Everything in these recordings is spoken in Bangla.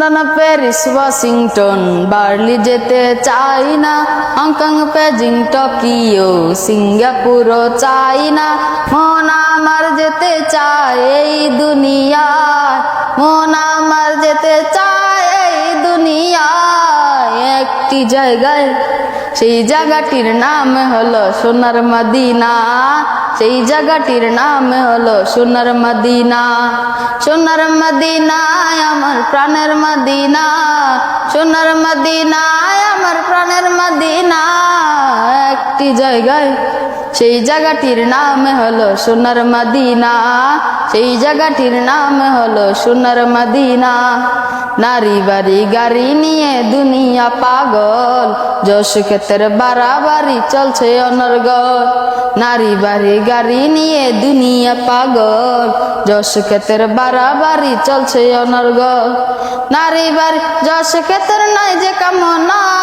লন্ডন প্যারিস, ওয়াশিংটন, বার্লি যেতে চাই না। হংকং, বেজিং, টোকিও, সিঙ্গাপুরও চাই না। মন আমার যেতে চায় এই দুনিয়ায় মন আমার যেতে চায় এই দুনিয়ায় একটি জায়গায়, সেই জায়গাটির নাম হলো সোনার মদিনা। সেই জায়গাটির নাম হলো সোনার মদিনা। সোনার আমার প্রাণের মদিনা সোনার মদিনায় আমার প্রাণের মদিনা একটি জায়গায় সেই জায়গাটির নাম হলো সোনার মদিনা। সেই জায়গাটির নাম হলো সোনার মদিনা। নারী বাড়ি গাড়ি নিয়ে দুনিয়া পাগল। যশ ক্ষেত্রে বাড়াবাড়ি চলছে অনর্গল। নারী বাড়ি গাড়ি নিয়ে দুনিয়া পাগল। যশ ক্ষেত্রে বাড়াবাড়ি চলছে অনর্গল। নারী বাড়ি যশ ক্ষেত্রে নাই যে কামনা।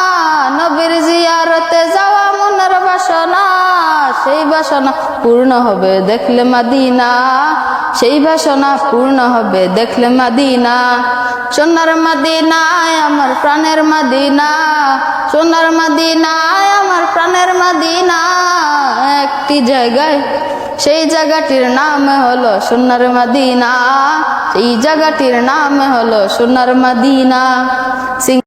সেই বাসনা পূর্ণ হবে, দেখলে মাদিনা। সেই বাসনা পূর্ণ হবে, দেখলে মাদিনা। সোনার মাদিনায় আমার প্রাণের মাদিনা, সোনার মাদিনায় আমার প্রাণের মাদিনা। একটি জায়গায়, সেই জায়গাটির নাম হলো সোনার মাদিনা। সেই জায়গাটির নাম হলো সোনার মাদিনা।